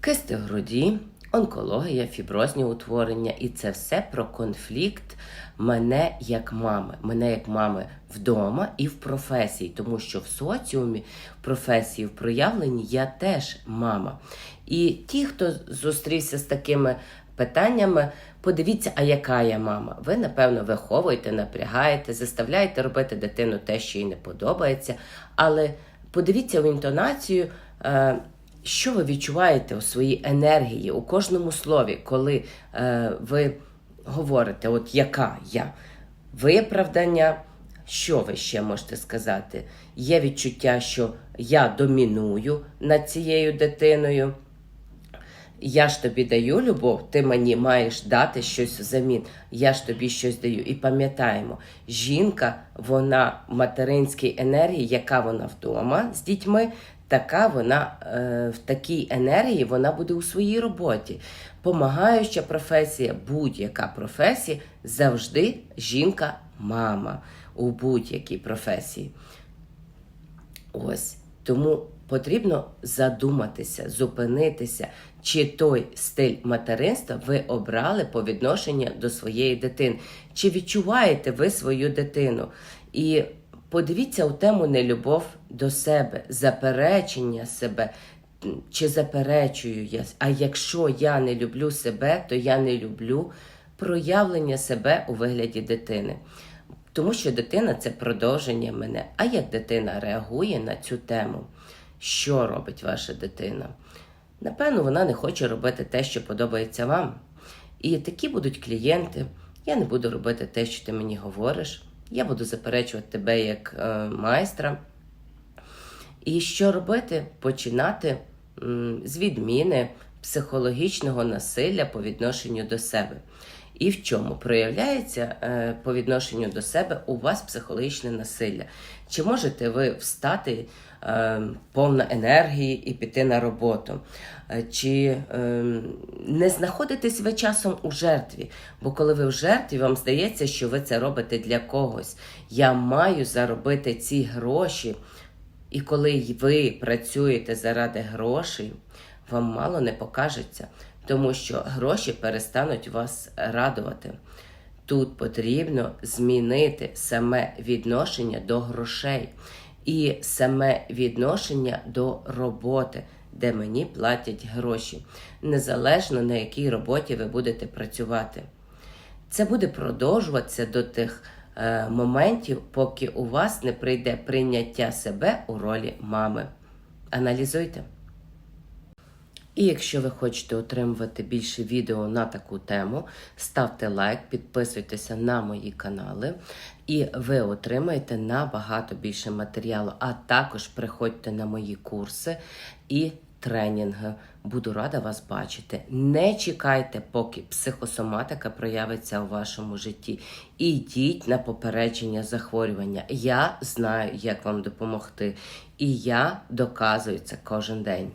кисти в груді, онкологія, фіброзні утворення, і це все про конфлікт мене як мами, мене як мами вдома і в професії, тому що в соціумі, в професії, в проявленні я теж мама. І ті, хто зустрівся з такими питаннями, подивіться, а яка я мама. Ви, напевно, виховуєте, напрягаєте, заставляєте робити дитину те, що їй не подобається. Але подивіться в інтонацію, е, що ви відчуваєте у своїй енергії у кожному слові, коли е, ви говорите, от яка я, виправдання. Що ви ще можете сказати? Є відчуття, що я доміную над цією дитиною. Я ж тобі даю любов, ти мені маєш дати щось взамін. Я ж тобі щось даю. І пам'ятаємо, жінка, вона в материнській енергії, яка вона вдома з дітьми, така вона е, в такій енергії вона буде у своїй роботі. Помагаюча професія, будь-яка професія, завжди жінка-мама у будь-якій професії. Ось тому потрібно задуматися, зупинитися, чи той стиль материнства ви обрали по відношенню до своєї дитини, чи відчуваєте ви свою дитину. І подивіться у тему нелюбов до себе, заперечення себе. Чи заперечую я? А якщо я не люблю себе, то я не люблю проявлення себе у вигляді дитини. Тому що дитина це продовження мене. А як дитина реагує на цю тему? Що робить ваша дитина? Напевно, вона не хоче робити те, що подобається вам. І такі будуть клієнти. Я не буду робити те, що ти мені говориш. Я буду заперечувати тебе як е, майстра. І що робити? Починати м, з відміни психологічного насилля по відношенню до себе. І в чому проявляється е, по відношенню до себе у вас психологічне насилля? Чи можете ви встати е, повна енергії і піти на роботу? Е, Чи е, не знаходитесь ви часом у жертві? Бо коли ви в жертві, вам здається, що ви це робите для когось. Я маю заробити ці гроші. І коли ви працюєте заради грошей, вам мало не покажеться, тому що гроші перестануть вас радувати. Тут потрібно змінити саме відношення до грошей і саме відношення до роботи, де мені платять гроші, незалежно на якій роботі ви будете працювати. Це буде продовжуватися до тих е, моментів, поки у вас не прийде прийняття себе у ролі мами. Аналізуйте. І якщо ви хочете отримувати більше відео на таку тему, ставте лайк, підписуйтеся на мої канали, і ви отримаєте набагато більше матеріалу. А також приходьте на мої курси і тренінги. Буду рада вас бачити. Не чекайте, поки психосоматика проявиться у вашому житті. Ідіть на попередження захворювання. Я знаю, як вам допомогти, і я доказую це кожен день.